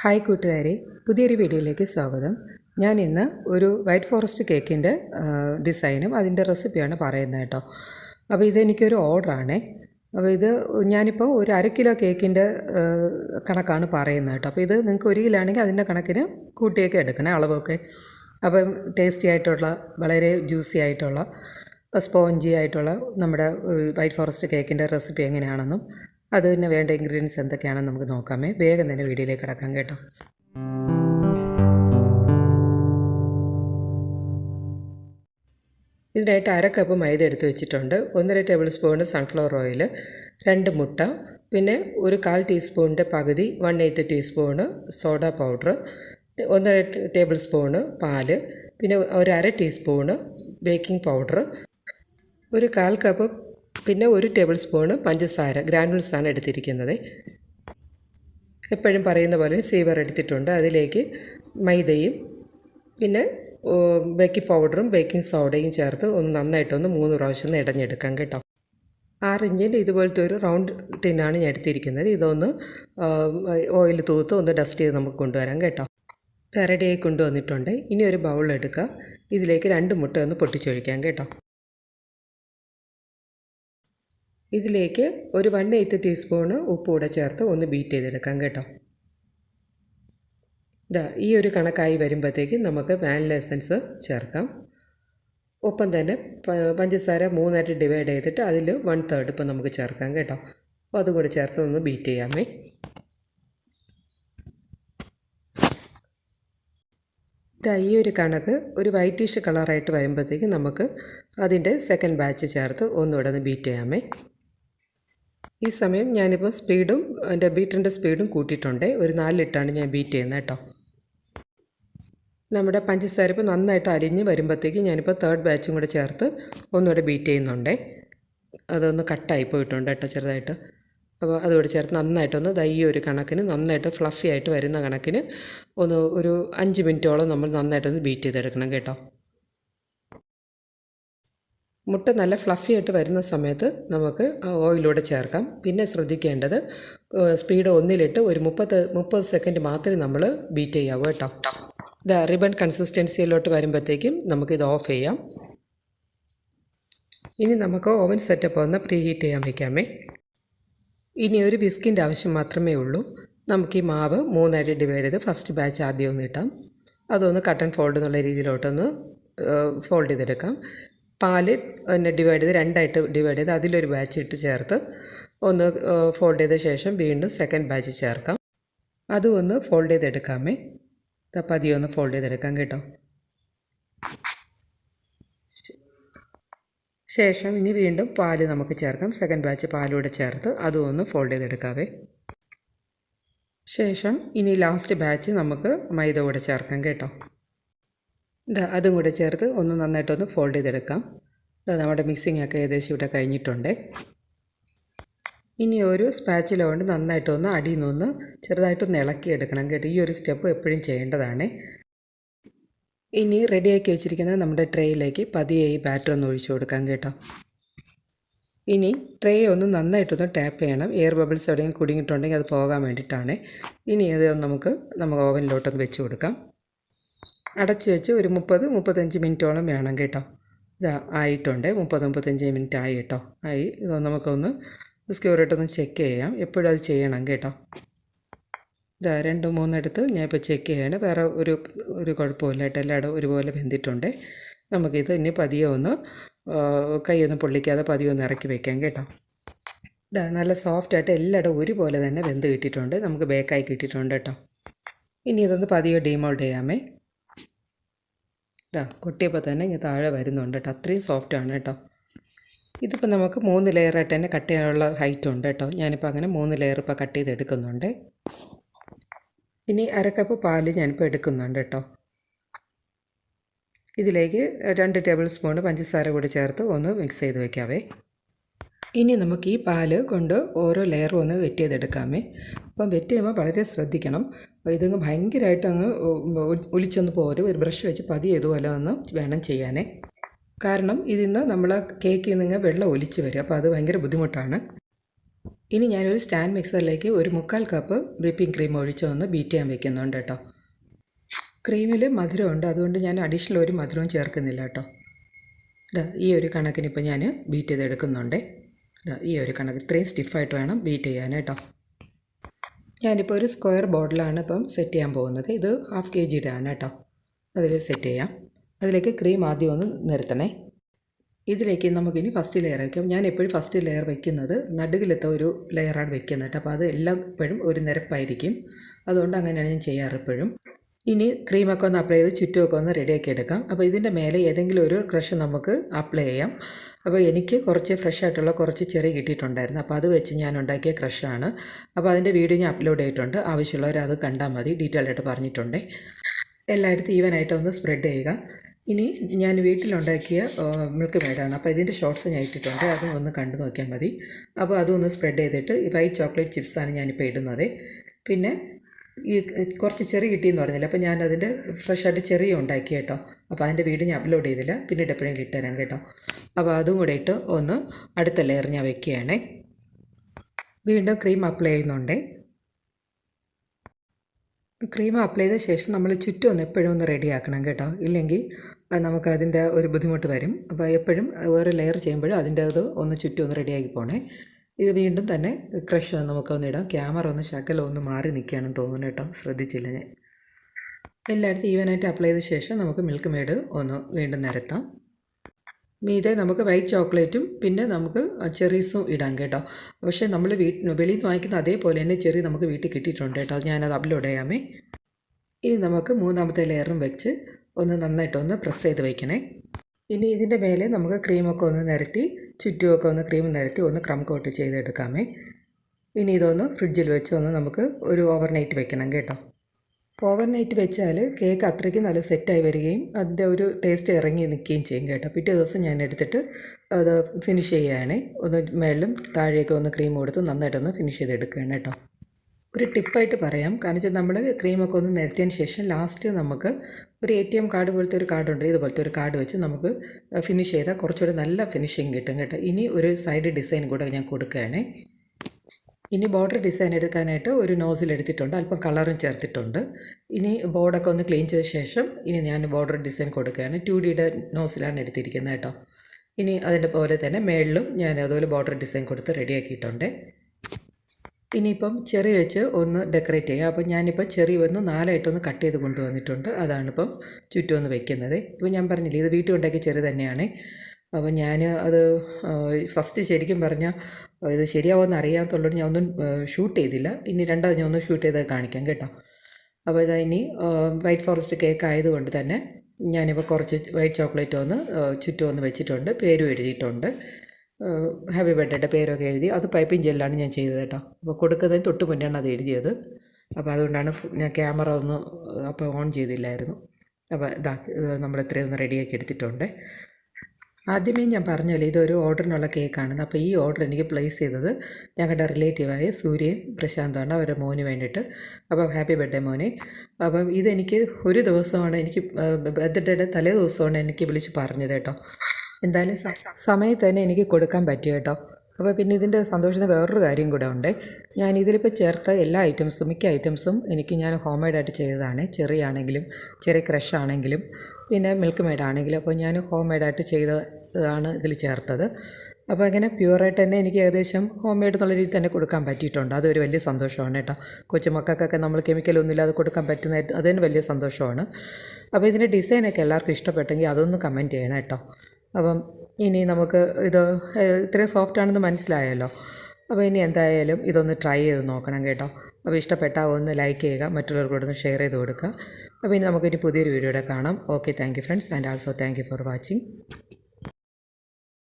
Hi കൂട്ടുകാരെ പുതിയൊരു വീഡിയോയിലേക്ക് സ്വാഗതം. ഞാൻ ഇന്ന് ഒരു വൈറ്റ് ഫോറസ്റ്റ് കേക്കിന്റെ ഡിസൈനും അതിന്റെ റെസിപ്പിയാണ് പറയുന്നത് കേട്ടോ. അപ്പോൾ ഇതെനിക്കൊരു ഓർഡറാണേ. അപ്പോൾ ഇത് ഞാനിപ്പോൾ ഒരു അര കിലോ കേക്കിന്റെ കണക്കാണ് പറയുന്നത് കേട്ടോ. അപ്പോൾ ഇത് നിങ്ങൾക്ക് ഒരു കിലോ ആണെങ്കിൽ അതിന്റെ കണക്കിന് കൂട്ടിയൊക്കെ എടുക്കണേ അളവൊക്കെ. അപ്പം ടേസ്റ്റി ആയിട്ടുള്ള വളരെ ജ്യൂസി ആയിട്ടുള്ള സ്പോഞ്ചി ആയിട്ടുള്ള നമ്മുടെ വൈറ്റ് ഫോറസ്റ്റ് കേക്കിന്റെ റെസിപ്പി എങ്ങനെയാണെന്നും അതിന് വേണ്ട ഇൻഗ്രീഡിയൻസ് എന്തൊക്കെയാണെന്ന് നമുക്ക് നോക്കാമേ. വേഗം തന്നെ വീഡിയോയിലേക്ക് കിടക്കാം കേട്ടോ. ഇതിനായിട്ട് അര കപ്പ് മൈദ എടുത്ത് വെച്ചിട്ടുണ്ട്. ഒന്നര ടേബിൾ സ്പൂൺ സൺഫ്ലവർ ഓയിൽ രണ്ട് മുട്ട പിന്നെ ഒരു കാൽ ടീസ്പൂണിന്റെ പകുതി one eighth teaspoon soda powder ഒന്നര ടേബിൾ സ്പൂണ് പാൽ പിന്നെ ഒരു അര ടീസ്പൂണ് ബേക്കിംഗ് പൗഡർ ഒരു കാൽ കപ്പ് പിന്നെ ഒരു ടേബിൾ സ്പൂണ് പഞ്ചസാര ഗ്രാനുൾസാണ് എടുത്തിരിക്കുന്നത്. എപ്പോഴും പറയുന്ന പോലെ സീവർ എടുത്തിട്ടുണ്ട്. അതിലേക്ക് മൈദയും പിന്നെ ബേക്കിംഗ് പൗഡറും ബേക്കിംഗ് സോഡയും ചേർത്ത് ഒന്ന് നന്നായിട്ടൊന്ന് മൂന്ന് പ്രാവശ്യം ഒന്ന് ഇടഞ്ഞെടുക്കാം കേട്ടോ. ആറിഞ്ചിന്റെ ഇതുപോലത്തെ ഒരു റൗണ്ട് ടിന്നാണ് ഞാൻ എടുത്തിരിക്കുന്നത്. ഇതൊന്ന് ഓയിൽ തൂത്ത് ഒന്ന് ഡസ്റ്റ് ചെയ്ത് നമുക്ക് കൊണ്ടുവരാം കേട്ടോ. റെഡിയായി കൊണ്ടുവന്നിട്ടുണ്ട്. ഇനി ഒരു ബൗൾ എടുക്കുക ഇതിലേക്ക് രണ്ട് മുട്ട ഒന്ന് പൊട്ടിച്ചൊഴിക്കാം കേട്ടോ. ഇതിലേക്ക് ഒരു വൺ എയ്ത്ത് ടീസ്പൂണ് ഉപ്പ് കൂടെ ചേർത്ത് ഒന്ന് ബീറ്റ് ചെയ്തെടുക്കാം കേട്ടോ. ഇതാ ഈ ഒരു കണക്കായി വരുമ്പോഴത്തേക്ക് നമുക്ക് വാനില എസൻസ് ചേർക്കാം. ഒപ്പം തന്നെ പഞ്ചസാര മൂന്നായിട്ട് ഡിവൈഡ് ചെയ്തിട്ട് അതിൽ വൺ തേർഡ് ഇപ്പം നമുക്ക് ചേർക്കാം കേട്ടോ. അപ്പോൾ അതും കൂടി ചേർത്ത് ഒന്ന് ബീറ്റ് ചെയ്യാമേ. ഈ ഒരു കണക്ക് ഒരു വൈറ്റിഷ് കളറായിട്ട് വരുമ്പോഴത്തേക്ക് നമുക്ക് അതിന്റെ സെക്കൻഡ് ബാച്ച് ചേർത്ത് ഒന്നുകൂടെ ഒന്ന് ബീറ്റ് ചെയ്യാമേ. ഈ സമയം ഞാനിപ്പോൾ സ്പീഡും എന്റെ ബീറ്ററിന്റെ സ്പീഡും കൂട്ടിയിട്ടുണ്ട്. ഒരു നാലിലിട്ടാണ് ഞാൻ ബീറ്റ് ചെയ്യുന്നത് കേട്ടോ. നമ്മുടെ പഞ്ചസാര ഇപ്പോൾ നന്നായിട്ട് അരിഞ്ഞ് വരുമ്പോഴത്തേക്ക് ഞാനിപ്പോൾ തേർഡ് ബാച്ചും കൂടെ ചേർത്ത് ഒന്നുകൂടെ ബീറ്റ് ചെയ്യുന്നുണ്ട്. അതൊന്ന് കട്ടായി പോയിട്ടുണ്ട് കേട്ടോ ചെറുതായിട്ട്. അപ്പോൾ അതുകൂടെ ചേർത്ത് നന്നായിട്ടൊന്ന് ദൈ ഒരു കണക്കിന് നന്നായിട്ട് ഫ്ലഫി ആയിട്ട് വരുന്ന കണക്കിന് ഒന്ന് ഒരു അഞ്ച് മിനിറ്റോളം നമ്മൾ നന്നായിട്ടൊന്ന് ബീറ്റ് ചെയ്തെടുക്കണം കേട്ടോ. മുട്ട നല്ല ഫ്ലഫി ആയിട്ട് വരുന്ന സമയത്ത് നമുക്ക് ഓയിലൂടെ ചേർക്കാം. പിന്നെ ശ്രദ്ധിക്കേണ്ടത് സ്പീഡ് ഒന്നിലിട്ട് ഒരു മുപ്പത് മുപ്പത് സെക്കൻഡ് മാത്രമേ നമ്മൾ ബീറ്റ് ചെയ്യാവൂ കേട്ടോ. ഇത് റിബൺ കൺസിസ്റ്റൻസിയിലോട്ട് വരുമ്പോഴത്തേക്കും നമുക്കിത് ഓഫ് ചെയ്യാം. ഇനി നമുക്ക് ഓവൻ സെറ്റപ്പ് ഒന്ന് പ്രീ ഹീറ്റ് ചെയ്യാൻ വയ്ക്കാമേ ഇനി ഒരു ബിസ്കിന്റെ ആവശ്യം മാത്രമേ ഉള്ളൂ. നമുക്ക് ഈ മാവ് മൂന്നായിട്ട് ഡിവൈഡ് ചെയ്ത് ഫസ്റ്റ് ബാച്ച് ആദ്യം ഒന്ന് ഇട്ടാം. അതൊന്ന് കട്ടൺ ഫോൾഡ് എന്നുള്ള രീതിയിലോട്ടൊന്ന് ഫോൾഡ് ചെയ്തെടുക്കാം. പാൽ പിന്നെ ഡിവൈഡ് ചെയ്ത് രണ്ടായിട്ട് ഡിവൈഡ് ചെയ്ത് അതിലൊരു ബാച്ച് ഇട്ട് ചേർത്ത് ഒന്ന് ഫോൾഡ് ചെയ്ത ശേഷം വീണ്ടും സെക്കൻഡ് ബാച്ച് ചേർക്കാം. അതും ഒന്ന് ഫോൾഡ് ചെയ്തെടുക്കാമേ പതിയെ ഒന്ന് ഫോൾഡ് ചെയ്തെടുക്കാം കേട്ടോ. ശേഷം ഇനി വീണ്ടും പാൽ നമുക്ക് ചേർക്കാം. സെക്കൻഡ് ബാച്ച് പാലൂടെ ചേർത്ത് അതും ഒന്ന് ഫോൾഡ് ചെയ്തെടുക്കാവേ ശേഷം ഇനി ലാസ്റ്റ് ബാച്ച് നമുക്ക് മൈദ കൂടെ ചേർക്കാം കേട്ടോ. ഇതാ അതും കൂടെ ചേർത്ത് ഒന്ന് നന്നായിട്ടൊന്ന് ഫോൾഡ് ചെയ്തെടുക്കാം. ഇതാ നമ്മുടെ മിക്സിംഗ് ഒക്കെ ഏകദേശം ഇവിടെ കഴിഞ്ഞിട്ടുണ്ട്. ഇനി ഒരു സ്പാച്ചില കൊണ്ട് നന്നായിട്ടൊന്ന് അടിയിൽ നിന്നൊന്ന് ചെറുതായിട്ടൊന്ന് ഇളക്കിയെടുക്കണം. കേട്ടോ ഈ ഒരു സ്റ്റെപ്പ് എപ്പോഴും ചെയ്യേണ്ടതാണ്. ഇനി റെഡിയാക്കി വെച്ചിരിക്കുന്ന നമ്മുടെ ട്രേയിലേക്ക് പതിയെ ഈ ബാറ്റർ ഒന്ന് ഒഴിച്ചു കൊടുക്കാം കേട്ടോ. ഇനി ട്രേ ഒന്ന് നന്നായിട്ടൊന്ന് ടാപ്പ് ചെയ്യണം. എയർ ബബിൾസ് എവിടെയെങ്കിലും കുടുങ്ങിയിട്ടുണ്ടെങ്കിൽ അത് പോകാൻ വേണ്ടിയിട്ടാണ്. ഇനി അത് നമുക്ക് നമുക്ക് ഓവനിലോട്ടൊന്ന് വെച്ച് കൊടുക്കാം. അടച്ച് വെച്ച് ഒരു മുപ്പത് മുപ്പത്തഞ്ച് മിനിറ്റോളം വേണം കേട്ടോ. ഇതാ ആയിട്ടുണ്ട്. മുപ്പത് മുപ്പത്തഞ്ച് മിനിറ്റ് ആയി കേട്ടോ. ആയി. നമുക്കൊന്ന് സ്ക്യൂറിട്ടൊന്ന് ചെക്ക് ചെയ്യാം. എപ്പോഴും അത് ചെയ്യണം കേട്ടോ. ഇതാ രണ്ട് മൂന്നെടുത്ത് ഞാൻ ഇപ്പോൾ ചെക്ക് ചെയ്യാണ്. വേറെ ഒരു ഒരു കുഴപ്പമില്ല കേട്ടോ. എല്ലായിടും ഒരുപോലെ വെന്തിട്ടുണ്ട്. നമുക്കിത് ഇനി പതിയെ ഒന്ന് കൈയൊന്നും പൊള്ളിക്കാതെ പതിയെ ഒന്ന് ഇറക്കി വെക്കാം കേട്ടോ. ഇതാ നല്ല സോഫ്റ്റായിട്ട് എല്ലായിടും ഒരുപോലെ തന്നെ വെന്ത് കിട്ടിയിട്ടുണ്ട്. നമുക്ക് ബേക്കായി കിട്ടിയിട്ടുണ്ട് കേട്ടോ. ഇനി ഇതൊന്ന് പതിയെ ഡീമോൾഡ് ചെയ്യാമേ. ഇതാ കൊട്ടിയപ്പോൾ തന്നെ ഇങ്ങനെ താഴെ വരുന്നുണ്ട് കേട്ടോ. അത്രയും സോഫ്റ്റാണ് കേട്ടോ. ഇതിപ്പോൾ നമുക്ക് മൂന്ന് ലെയറായിട്ട് തന്നെ കട്ട് ചെയ്യാനുള്ള ഹൈറ്റ് ഉണ്ട് കേട്ടോ. ഞാനിപ്പോൾ അങ്ങനെ മൂന്ന് ലെയർ ഇപ്പോൾ കട്ട് ചെയ്തെടുക്കുന്നുണ്ട് ഇനി അരക്കപ്പ് പാൽ ഞാനിപ്പോൾ എടുക്കുന്നുണ്ട് കേട്ടോ. ഇതിലേക്ക് രണ്ട് ടേബിൾ സ്പൂൺ പഞ്ചസാര കൂടി ചേർത്ത് ഒന്ന് മിക്സ് ചെയ്ത് വെക്കാവേ. ഇനി നമുക്ക് ഈ പാൽ കൊണ്ട് ഓരോ ലെയറും ഒന്ന് വെറ്റ് ചെയ്തെടുക്കാമേ. അപ്പം വെറ്റ് ചെയ്യുമ്പോൾ വളരെ ശ്രദ്ധിക്കണം. ഇതങ്ങ് ഭയങ്കരമായിട്ട് അങ്ങ് ഒലിച്ചൊന്ന് പോരും. ഒരു ബ്രഷ് വെച്ച് പതിയെ ഇതുപോലെ ഒന്ന് വേണം ചെയ്യാനേ. കാരണം ഇതിന്ന് നമ്മൾ കേക്കിൽ നിന്ന് വെള്ളം ഒലിച്ച് വരും. അപ്പോൾ അത് ഭയങ്കര ബുദ്ധിമുട്ടാണ്. ഇനി ഞാനൊരു സ്റ്റാൻഡ് മിക്സറിലേക്ക് ഒരു മുക്കാൽ കപ്പ് വിപ്പിംഗ് ക്രീം ഒഴിച്ച് ഒന്ന് ബീറ്റ് ചെയ്യാൻ വെക്കുന്നുണ്ട് കേട്ടോ. ക്രീമിൽ മധുരമുണ്ട്. അതുകൊണ്ട് ഞാൻ അഡീഷണൽ ഒരു മധുരവും ചേർക്കുന്നില്ല കേട്ടോ. ഈ ഒരു കണക്കിനിപ്പോൾ ഞാൻ ബീറ്റ് ചെയ്തെടുക്കുന്നുണ്ട്. ഈ ഒരു കണക്ക് ഇത്രയും സ്റ്റിഫായിട്ട് വേണം ബീറ്റ് ചെയ്യാൻ കേട്ടോ. ഞാനിപ്പോൾ ഒരു സ്ക്വയർ ബോർഡിലാണ് ഇപ്പം സെറ്റ് ചെയ്യാൻ പോകുന്നത്. ഇത് ഹാഫ് കെ ജിയുടെ ആണ് കേട്ടോ. അതിൽ സെറ്റ് ചെയ്യാം. അതിലേക്ക് ക്രീം ആദ്യം ഒന്ന് നിരത്തണേ ഇതിലേക്ക് നമുക്കിനി ഫസ്റ്റ് ലെയർ വയ്ക്കാം ഞാൻ എപ്പോഴും ഫസ്റ്റ് ലെയർ വയ്ക്കുന്നത് നടുകിലത്തെ ഒരു ലെയറാണ് വെക്കുന്നത് അപ്പോൾ അത് എല്ലാം എപ്പോഴും ഒരു നിരപ്പായിരിക്കും. അതുകൊണ്ട് അങ്ങനെയാണ് ഞാൻ ചെയ്യാറ് എപ്പോഴും ഇനി ക്രീമൊക്കെ ഒന്ന് അപ്ലൈ ചെയ്ത് ചുറ്റുമൊക്കെ ഒന്ന് റെഡിയാക്കി എടുക്കാം. അപ്പോൾ ഇതിന്റെ മേലെ ഏതെങ്കിലും ഒരു ക്രഷ് നമുക്ക് അപ്ലൈ ചെയ്യാം. അപ്പോൾ എനിക്ക് കുറച്ച് ഫ്രഷ് ആയിട്ടുള്ള കുറച്ച് ചെറിയ കിട്ടിയിട്ടുണ്ടായിരുന്നു. അപ്പോൾ അത് വെച്ച് ഞാൻ ഉണ്ടാക്കിയ ക്രഷാണ് അപ്പോൾ അതിന്റെ വീഡിയോ ഞാൻ അപ്ലോഡ് ചെയ്തിട്ടുണ്ട്. ആവശ്യമുള്ളവർ അത് കണ്ടാൽ മതി. ഡീറ്റെയിൽ ആയിട്ട് പറഞ്ഞിട്ടുണ്ട്. എല്ലായിടത്തും ഈവനായിട്ട് ഒന്ന് സ്പ്രെഡ് ചെയ്യുക. ഇനി ഞാൻ വീട്ടിലുണ്ടാക്കിയ മിൽക്ക് മേഡാണ് അപ്പോൾ ഇതിന്റെ ഷോർട്സ് ഞാൻ ഇട്ടിട്ടുണ്ട്. അതും ഒന്ന് കണ്ടു നോക്കിയാൽ മതി. അപ്പോൾ അതൊന്ന് സ്പ്രെഡ് ചെയ്തിട്ട് വൈറ്റ് ചോക്ലേറ്റ് ചിപ്സാണ് ഞാനിപ്പോൾ ഇടുന്നത്. പിന്നെ ഈ കുറച്ച് ചെറിയ കിട്ടിയെന്ന് പറഞ്ഞില്ല? അപ്പോൾ ഞാനതിന്റെ ഫ്രഷായിട്ട് ചെറിയ ഉണ്ടാക്കി കേട്ടോ. അപ്പോൾ അതിന്റെ വീഡിയോ ഞാൻ അപ്ലോഡ് ചെയ്തില്ല. പിന്നീട് എപ്പോഴെങ്കിലും ഇട്ടുതരാം കേട്ടോ. അപ്പോൾ അതും കൂടെ ഇട്ട് ഒന്ന് അടുത്ത ലെയർ ഞാൻ വെക്കുകയാണേ. വീണ്ടും ക്രീം അപ്ലൈ ചെയ്യുന്നുണ്ടേ. ക്രീം അപ്ലൈ ചെയ്ത ശേഷം നമ്മൾ ചുറ്റും ഒന്ന് എപ്പോഴും ഒന്ന് റെഡി ആക്കണം കേട്ടോ. ഇല്ലെങ്കിൽ നമുക്കതിന്റെ ഒരു ബുദ്ധിമുട്ട് വരും. അപ്പോൾ എപ്പോഴും വേറെ ലെയർ ചെയ്യുമ്പോഴും അതിന്റെ അത് ഒന്ന് ചുറ്റും ഒന്ന് റെഡിയാക്കി പോണേ. ഇത് വീണ്ടും തന്നെ ക്രഷ് നമുക്കൊന്ന് ഇടാം. ക്യാമറ ഒന്ന് ശകലം ഒന്ന് മാറി നിൽക്കുകയാണെന്ന് തോന്നുന്നു കേട്ടോ. ശ്രദ്ധിച്ചില്ല ഞാൻ. എല്ലായിടത്തും ഈവനായിട്ട് അപ്ലൈ ചെയ്ത ശേഷം നമുക്ക് മിൽക്ക് മെയ്ഡ് ഒന്ന് വീണ്ടും നിരത്താം. മീതെ നമുക്ക് വൈറ്റ് ചോക്ലേറ്റും പിന്നെ നമുക്ക് ചെറീസും ഇടാം കേട്ടോ. പക്ഷേ നമ്മൾ വീട്ടിൽ വെളിയിൽ നിന്ന് വാങ്ങിക്കുന്ന അതേപോലെ തന്നെ ചെറി നമുക്ക് വീട്ടിൽ കിട്ടിയിട്ടുണ്ട് കേട്ടോ. ഞാനത് അപ്ലോഡ് ചെയ്യാമേ. ഇനി നമുക്ക് മൂന്നാമത്തെ ലെയറും വെച്ച് ഒന്ന് നന്നായിട്ടൊന്ന് പ്രസ് ചെയ്ത് വയ്ക്കണേ ഇനി ഇതിന്റെ മേലെ നമുക്ക് ക്രീമൊക്കെ ഒന്ന് നിരത്തി ചുറ്റുമൊക്കെ ഒന്ന് ക്രീം നിരത്തി ഒന്ന് ക്രം കോട്ട് ചെയ്തെടുക്കാമേ. ഇനി ഇതൊന്ന് ഫ്രിഡ്ജിൽ വെച്ച് ഒന്ന് നമുക്ക് ഒരു ഓവർനൈറ്റ് വെക്കണം കേട്ടോ. ഓവർനൈറ്റ് വെച്ചാൽ കേക്ക് അത്രയ്ക്ക് നല്ല സെറ്റായി വരികയും അതിന്റെ ഒരു ടേസ്റ്റ് ഇറങ്ങി നിൽക്കുകയും ചെയ്യും കേട്ടോ. പിറ്റേ ദിവസം ഞാൻ എടുത്തിട്ട് അത് ഫിനിഷ് ചെയ്യുകയാണ്. ഒന്ന് മേളിലും താഴെയൊക്കെ ഒന്ന് ക്രീം കൊടുത്ത് നന്നായിട്ടൊന്ന് ഫിനിഷ് ചെയ്തെടുക്കുകയാണ് കേട്ടോ. ഒരു ടിപ്പായിട്ട് പറയാം. കാരണം വെച്ചാൽ നമ്മൾ ക്രീമൊക്കെ ഒന്ന് നിരത്തിയതിന് ശേഷം ലാസ്റ്റ് നമുക്ക് ഒരു എ ടി എം കാർഡ് പോലത്തെ ഒരു കാർഡുണ്ട് ഇതുപോലത്തെ ഒരു കാർഡ് വെച്ച് നമുക്ക് ഫിനിഷ് ചെയ്താൽ കുറച്ചുകൂടി നല്ല ഫിനിഷിങ് കിട്ടും കേട്ടോ. ഇനി ഒരു സൈഡ് ഡിസൈൻ കൂടെ ഞാൻ കൊടുക്കുകയാണേ. ഇനി ബോർഡർ ഡിസൈൻ എടുക്കാനായിട്ട് ഒരു നോസിൽ എടുത്തിട്ടുണ്ട്. അല്പം കളറും ചേർത്തിട്ടുണ്ട്. ഇനി ബോർഡൊക്കെ ഒന്ന് ക്ലീൻ ചെയ്ത ശേഷം ഇനി ഞാൻ ബോർഡർ ഡിസൈൻ കൊടുക്കുകയാണ്. ടു ഡിയുടെ നോസിലാണ് എടുത്തിരിക്കുന്നത് കേട്ടോ. ഇനി അതിന്റെ പോലെ തന്നെ മേളിലും ഞാൻ അതുപോലെ ബോർഡർ ഡിസൈൻ കൊടുത്ത് റെഡിയാക്കിയിട്ടുണ്ട് ഇനിയിപ്പം ചെറി വെച്ച് ഒന്ന് ഡെക്കറേറ്റ് ചെയ്യാം. അപ്പം ഞാനിപ്പോൾ ചെറി ഒന്ന് നാലായിട്ടൊന്ന് കട്ട് ചെയ്ത് കൊണ്ടുവന്നിട്ടുണ്ട്. അതാണിപ്പം ചുറ്റും ഒന്ന് വെക്കുന്നത്. ഇപ്പം ഞാൻ പറഞ്ഞില്ലേ ഇത് വീട്ടിൽ ഉണ്ടാക്കിയ ചെറി തന്നെയാണ്. അപ്പോൾ ഞാൻ അത് ഫസ്റ്റ് ശരിക്കും പറഞ്ഞാൽ ഇത് ശരിയാവുമെന്ന് അറിയാത്തുള്ളതുകൊണ്ട് ഞാൻ ഒന്നും ഷൂട്ട് ചെയ്തില്ല. ഇനി രണ്ടാമത് ഞാൻ ഒന്ന് ഷൂട്ട് ചെയ്ത് കാണിക്കാം കേട്ടോ. അപ്പോൾ ഇതാ ഇനി വൈറ്റ് ഫോറസ്റ്റ് കേക്ക് ആയതുകൊണ്ട് തന്നെ ഞാനിപ്പോൾ കുറച്ച് വൈറ്റ് ചോക്ലേറ്റ് ഒന്ന് ചുറ്റും ഒന്ന് വെച്ചിട്ടുണ്ട് പേരും എഴുതിയിട്ടുണ്ട്. ഹാപ്പി ബർത്ത്ഡേയുടെ പേരൊക്കെ എഴുതി അത് പൈപ്പിംഗ് ജെല്ലാണ് ഞാൻ ചെയ്തത് കേട്ടോ. അപ്പോൾ കൊടുക്കുന്നതിന് തൊട്ട് മുന്നെയാണ് അത് എഴുതിയത്. അപ്പോൾ അതുകൊണ്ടാണ് ഞാൻ ക്യാമറ ഒന്ന് അപ്പോൾ ഓൺ ചെയ്തില്ലായിരുന്നു. അപ്പോൾ ഇതാ നമ്മൾ ഇത്രയും ഒന്ന് റെഡിയാക്കി എടുത്തിട്ടുണ്ട്. ആദ്യമേ ഞാൻ പറഞ്ഞല്ലോ ഇതൊരു ഓർഡറിനുള്ള കേക്കാണെന്ന്. അപ്പോൾ ഈ ഓർഡർ എനിക്ക് പ്ലേസ് ചെയ്തത് ഞങ്ങളുടെ റിലേറ്റീവായ സൂര്യയും പ്രശാന്താണ് അവരുടെ മോന് വേണ്ടിയിട്ട്. അപ്പോൾ ഹാപ്പി ബർത്ത്ഡേ മോനെ. അപ്പം ഇതെനിക്ക് ഒരു ദിവസമാണ് എനിക്ക് ബർത്ത്ഡേയുടെ തലേ ദിവസമാണ് എനിക്ക് വിളിച്ച് പറഞ്ഞത് കേട്ടോ. എന്തായാലും സമയത്ത് തന്നെ എനിക്ക് കൊടുക്കാൻ പറ്റിയ കേട്ടോ. അപ്പോൾ പിന്നെ ഇതിന്റെ സന്തോഷത്തിന് വേറൊരു കാര്യം കൂടെ ഉണ്ട്. ഞാൻ ഇതിലിപ്പോൾ ചേർത്ത എല്ലാ ഐറ്റംസും മിക്ക ഐറ്റംസും എനിക്ക് ഞാൻ ഹോം മെയ്ഡായിട്ട് ചെയ്തതാണ്. ചെറിയാണെങ്കിലും ചെറിയ ക്രഷ് ആണെങ്കിലും പിന്നെ മിൽക്ക് മെയ്ഡ് ആണെങ്കിലും അപ്പോൾ ഞാൻ ഹോം മെയ്ഡായിട്ട് ചെയ്തതാണ് ഇതിൽ ചേർത്തത്. അപ്പോൾ അങ്ങനെ പ്യുവറായിട്ട് തന്നെ എനിക്ക് ഏകദേശം ഹോം മെയ്ഡ് എന്നുള്ള രീതിയിൽ തന്നെ കൊടുക്കാൻ പറ്റിയിട്ടുണ്ട്. അതൊരു വലിയ സന്തോഷമാണ് കേട്ടോ. കൊച്ചുമക്കൾക്കൊക്കെ നമ്മൾ കെമിക്കലൊന്നും ഇല്ലാതെ കൊടുക്കാൻ പറ്റുന്ന അതിന് വലിയ സന്തോഷമാണ്. അപ്പോൾ ഇതിന്റെ ഡിസൈനൊക്കെ എല്ലാവർക്കും ഇഷ്ടപ്പെട്ടെങ്കിൽ അതൊന്ന് കമന്റ് ചെയ്യണം കേട്ടോ. അപ്പം ഇനി നമുക്ക് ഇത് ഇത്രയും സോഫ്റ്റ് ആണെന്ന് മനസ്സിലായല്ലോ. അപ്പോൾ ഇനി എന്തായാലും ഇതൊന്ന് ട്രൈ ചെയ്ത് നോക്കണം കേട്ടോ. അപ്പോൾ ഇഷ്ടപ്പെട്ടാൽ ഒന്ന് ലൈക്ക് ചെയ്യുക മറ്റുള്ളവർക്കൂടെ ഒന്ന് ഷെയർ ചെയ്ത് കൊടുക്കുക. അപ്പോൾ ഇനി നമുക്കിനി പുതിയൊരു വീഡിയോയുടെ കാണാം. Okay thank you friends and also thank you for watching